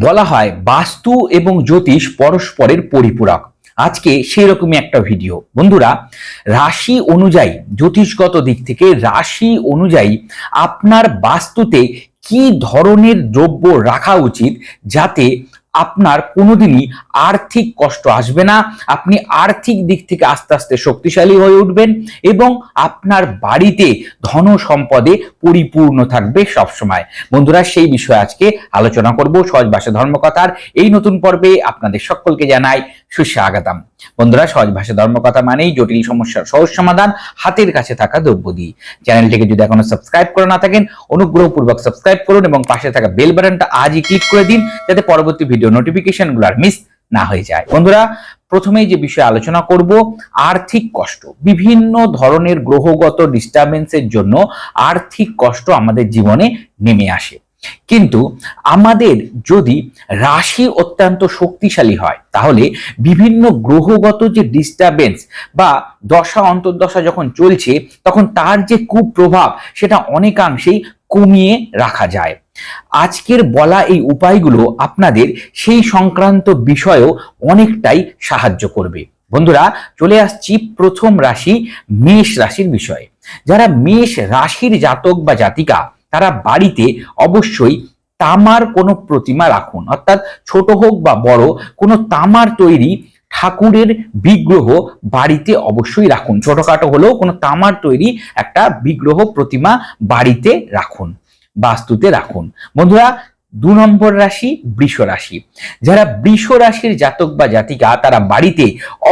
বলা হয় বাস্তু এবং জ্যোতিষ পরস্পরের পরিপূরক। আজকে সেই রকমই একটা ভিডিও। বন্ধুরা, রাশি অনুযায়ী, জ্যোতিষগত দিক থেকে রাশি অনুযায়ী আপনার বাস্তুতে কি ধরনের দ্রব্য রাখা উচিত যাতে আপনার কোনোদিনই আর্থিক কষ্ট আসবে না। আপনি আর্থিক দিক থেকে আস্তে আস্তে শক্তিশালী হয়ে উঠবেন এবং আপনার বাড়িতে ধন সম্পদে পরিপূর্ণ থাকবে সবসময়। বন্ধুরা, সেই বিষয়ে আজকে আলোচনা করব সহজ ভাষা ধর্মকথার। এই নতুন পর্বে আপনাদের সকলকে জানাই সুস্বাগতম। বন্ধুরা, সহজ ভাষা ধর্মকথা মানেই জটিল সমস্যার সহজ সমাধান, হাতের কাছে থাকা দ্রব্য দিয়ে। চ্যানেলটিকে যদি এখনও সাবস্ক্রাইব করে না থাকেন, অনুগ্রহপূর্বক সাবস্ক্রাইব করুন এবং পাশে থাকা বেল বাটনটা আজই ক্লিক করে দিন, যাতে পরবর্তী ভিডিও নোটিফিকেশনগুলো আর মিস না হয়ে যায়। বন্ধুরা, প্রথমেই যে বিষয়ে আলোচনা করব, আর্থিক কষ্ট। বিভিন্ন ধরনের গ্রহগত ডিস্টারবেন্সের জন্য আর্থিক কষ্ট আমাদের জীবনে নেমে আসে। কিন্তু আমাদের যদি রাশি অত্যন্ত শক্তিশালী হয়, তাহলে বিভিন্ন গ্রহগত যে ডিস্টারবেন্স বা দশা, অন্তর্দশা যখন চলছে, তখন তার যে কুপ্রভাব সেটা অনেকাংশেই কমিয়ে রাখা যায়। আজকের বলা এই উপায়গুলো আপনাদের সেই সংক্রান্ত বিষয়েও অনেকটাই সাহায্য করবে। বন্ধুরা, চলে আসছি প্রথম রাশি মেষ রাশির বিষয়ে। যারা মেষ রাশির জাতক বা জাতিকা তারা বাড়িতে অবশ্যই তামার কোনো প্রতিমা রাখুন। অর্থাৎ ছোট হোক বা বড়, কোনো তামার তৈরি ঠাকুরের বিগ্রহ বাড়িতে অবশ্যই রাখুন। ছোটখাটো হলেও কোনো তামার তৈরি একটা বিগ্রহ প্রতিমা বাড়িতে রাখুন, বাস্তুতে রাখুন। বন্ধুরা, দু নম্বর রাশি বৃষ রাশি। যারা বৃষ রাশির জাতক বা জাতিকা, তারা বাড়িতে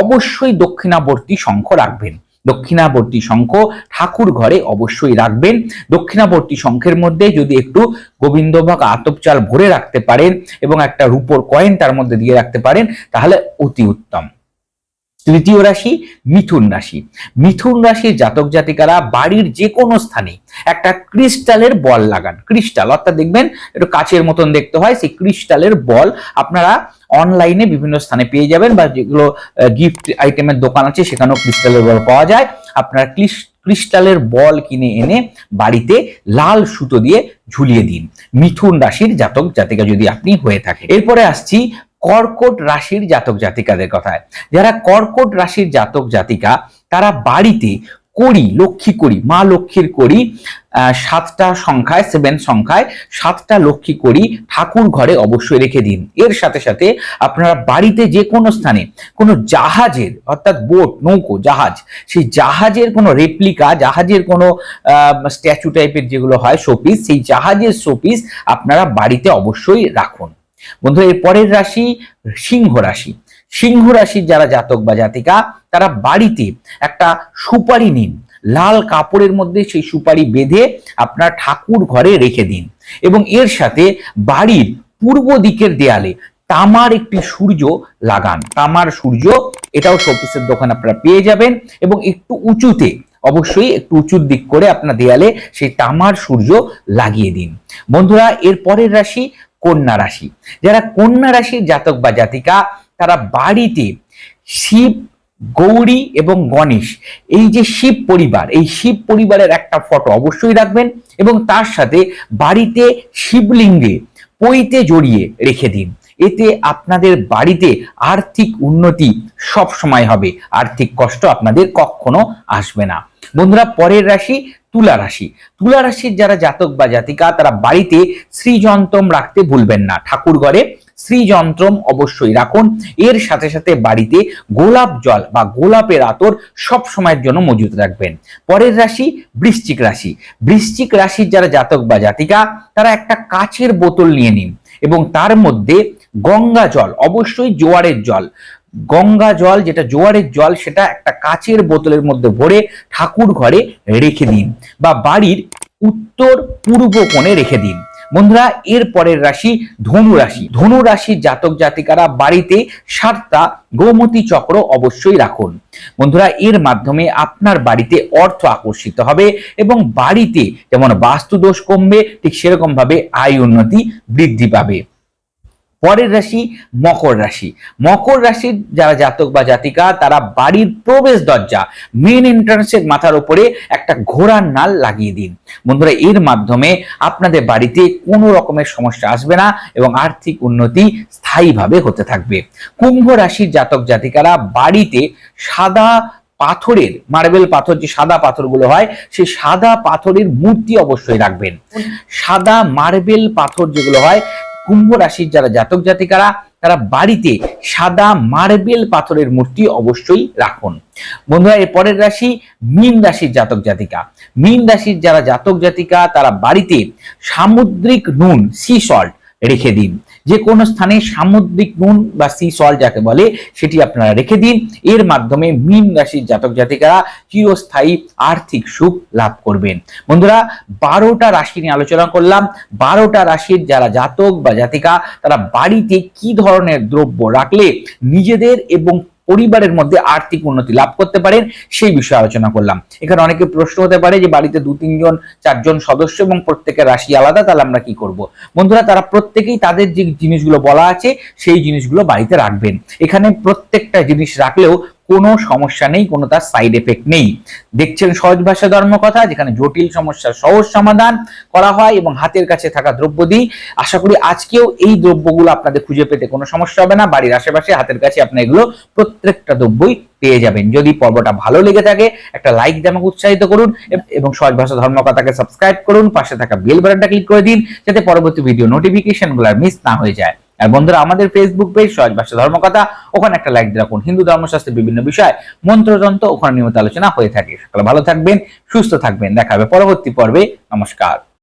অবশ্যই দক্ষিণাবর্তী শঙ্খ রাখবেন। দক্ষিণাবর্তী শঙ্খ ঠাকুর ঘরে অবশ্যই রাখবেন। দক্ষিণাবর্তী শঙ্খের মধ্যে যদি একটু গোবিন্দভোগ আতপ চাল ভরে রাখতে পারেন এবং একটা রূপোর কয়েন তার মধ্যে দিয়ে রাখতে পারেন, তাহলে অতি উত্তম। তৃতীয় রাশি মিথুন রাশি। মিথুন রাশির জাতক জাতিকারা বাড়ির যে কোনো স্থানে একটা ক্রিস্টালের বল লাগান। ক্রিস্টাল, অর্থাৎ দেখবেন একটু কাচের মতন দেখতে হয়, সেই ক্রিস্টালের বল আপনারা অনলাইনে বিভিন্ন স্থানে পেয়ে যাবেন বা যেগুলো গিফট আইটেমের দোকান আছে, সেখানেও ক্রিস্টালের বল পাওয়া যায়। আপনারা ক্রিস্টালের বল কিনে এনে বাড়িতে লাল সুতো দিয়ে ঝুলিয়ে দিন। মিথুন রাশির জাতক জাতিকা যদি আপনি হয়ে থাকে এরপরে আসছি কর্কট রাশির জাতক জাতিকাদের কথায়। যারা কর্কট রাশির জাতক জাতিকা, তারা বাড়িতে করি লক্ষ্মী করি মা লক্ষ্মীর করি সাতটা সংখ্যায় সেভেন সংখ্যায়, সাতটা লক্ষ্মী করি ঠাকুর ঘরে অবশ্যই রেখে দিন। এর সাথে সাথে আপনারা বাড়িতে যে কোনো স্থানে কোনো জাহাজের, অর্থাৎ বোট নৌকো, জাহাজ, সেই জাহাজের কোনো রেপ্লিকা জাহাজের কোনো স্ট্যাচু টাইপের যেগুলো হয় শোপিস সেই জাহাজের শোপিস আপনারা বাড়িতে অবশ্যই রাখুন। বন্ধুরা এর পরের রাশি সিংহ রাশি। সিংহ রাশির যারা জাতক বা জাতিকা, তারা বাড়িতে একটা সুপারি নিন। লাল কাপড়ের মধ্যে সেই সুপারি বেঁধে আপনার ঠাকুর ঘরে রেখে দিন। এবং এর সাথে বাড়ির পূর্ব দিকের দেয়ালে তামার একটি সূর্য লাগান। তামার সূর্য, এটাও শোপিসের দোকান আপনারা পেয়ে যাবেন। এবং একটু উঁচুতে, অবশ্যই একটু উঁচুর দিক করে আপনার দেয়ালে সেই তামার সূর্য লাগিয়ে দিন। বন্ধুরা, এর পরের রাশি কন্যা রাশি। যারা কন্যা রাশির জাতক বা জাতিকা, তারা বাড়িতে শিব, গৌরী এবং গণেশ, এই যে শিব পরিবার, এই শিব পরিবারের একটা ফটো অবশ্যই রাখবেন এবং তার সাথে বাড়িতে শিবলিঙ্গে পইতে জড়িয়ে রেখে দিন। এতে আপনাদের বাড়িতে আর্থিক উন্নতি সব সময় হবে। আর্থিক কষ্ট আপনাদের কখনো আসবে না। বন্ধুরা, পরের রাশি তুলা রাশি। তুলা রাশির যারা জাতক বা জাতিকা, তারা বাড়িতে শ্রীযন্ত্রম রাখতে ভুলবেন না। ঠাকুর ঘরে শ্রীযন্ত্রম অবশ্যই রাখুন। এর সাথে সাথে বাড়িতে গোলাপ জল বা গোলাপের আতর সব সময়ের জন্য মজুত রাখবেন। পরের রাশি বৃশ্চিক রাশি। বৃশ্চিক রাশির যারা জাতক বা জাতিকা, তারা একটা কাচের বোতল নিয়ে নিন এবং তার মধ্যে গঙ্গা জল, অবশ্যই জোয়ারের জল গঙ্গা জল, যেটা জোয়ারের জল, সেটা একটা কাচের বোতলের মধ্যে ভরে ঠাকুর ঘরে রেখে দিন বা বাড়ির উত্তর পূর্ব কোণে রেখে দিন। বন্ধুরা, এর পরের রাশি ধনু রাশি। ধনু রাশির জাতক জাতিকারা বাড়িতে সাতটা গোমতী চক্র অবশ্যই রাখুন। বন্ধুরা, এর মাধ্যমে আপনার বাড়িতে অর্থ আকর্ষিত হবে এবং বাড়িতে যেমন বাস্তু দোষ কমবে, ঠিক সেরকম ভাবে আয় উন্নতি বৃদ্ধি পাবে। পরের রাশি মকর রাশি। মকর রাশির যারা জাতক বা জাতিকা তারা বাড়ির প্রবেশ দরজা মেন এন্ট্রান্সের মাথার উপরে একটা ঘোড়ার নাল লাগিয়ে দিন। বন্ধুরা এর মাধ্যমে আপনাদের বাড়িতে কোনো রকমের সমস্যা আসবে না এবং আর্থিক উন্নতি স্থায়ীভাবে হতে থাকবে। কুম্ভ রাশির জাতক জাতিকারা বাড়িতে সাদা পাথরের মার্বেল পাথর যে সাদা পাথরগুলো হয় সেই সাদা পাথরের মূর্তি অবশ্যই রাখবেন। সাদা মার্বেল পাথর যেগুলো হয় কুম্ভ রাশির যারা জাতক জাতিকারা, তারা বাড়িতে সাদা মার্বেল পাথরের মূর্তি অবশ্যই রাখুন। বন্ধুরা, এর পরের রাশি মীন রাশির জাতক জাতিকা। মীন রাশির যারা জাতক জাতিকা, তারা বাড়িতে সামুদ্রিক নুন সি সল্ট রেখে দিন। যে কোনো স্থানে সামুদ্রিক নুন বা সি সল যাকে বলে, সেটি আপনারা রেখে দিন। এর মাধ্যমে মীন রাশির জাতক জাতিকারা চিরস্থায়ী আর্থিক সুখ লাভ করবেন। বন্ধুরা, বারোটা রাশি নিয়ে আলোচনা করলাম। বারোটা রাশির যারা জাতক বা জাতিকা, তারা বাড়িতে কি ধরনের দ্রব্য রাখলে নিজেদের এবং পরিবারের মধ্যে আর্থিক উন্নতি লাভ করতে পারেন, সেই বিষয়ে আলোচনা করলাম। এখানে অনেকে প্রশ্ন হতে পারে যে বাড়িতে দু, তিনজন, চারজন সদস্য এবং প্রত্যেকের রাশি আলাদা, তাহলে আমরা কি করব? বন্ধুরা, তারা প্রত্যেকেই তাদের যে জিনিসগুলো বলা আছে, সেই জিনিসগুলো বাড়িতে রাখবেন। এখানে প্রত্যেকটা জিনিস রাখলেও কোনো সমস্যা নেই, কোনো তার সাইড এফেক্ট নেই। দেখছেন সহজ ভাষা ধর্ম কথা, যেখানে জটিল সমস্যার সহজ সমাধান করা হয় এবং হাতের কাছে থাকা দ্রব্য দিই। আশা করি আজকেও এই দ্রব্যগুলো আপনাদের খুঁজে পেতে কোনো সমস্যা হবে না। বাড়ির আশেপাশে হাতের কাছে আপনি এগুলো প্রত্যেকটা দ্রব্যই পেয়ে যাবেন। যদি পর্বটা ভালো লেগে থাকে, একটা লাইক দিয়ে আমাকে উৎসাহিত করুন এবং সহজ ভাষা ধর্মকথাকে সাবস্ক্রাইব করুন। পাশে থাকা বেল বাটনটা ক্লিক করে দিন, যাতে পরবর্তী ভিডিও নোটিফিকেশনগুলো মিস না হয়ে যায়। আর বন্ধুরা, আমাদের ফেসবুক পেজ সহজ ভাষা ধর্মকথা, ওখানে একটা লাইক দিয়ে রাখুন। হিন্দু ধর্মশাস্ত্রের বিভিন্ন বিষয়, মন্ত্রযন্ত্র ওখানে নিয়মিত আলোচনা হয়ে থাকে। সকালে ভালো থাকবেন, সুস্থ থাকবেন। দেখা হবে পরবর্তী পর্বে। নমস্কার।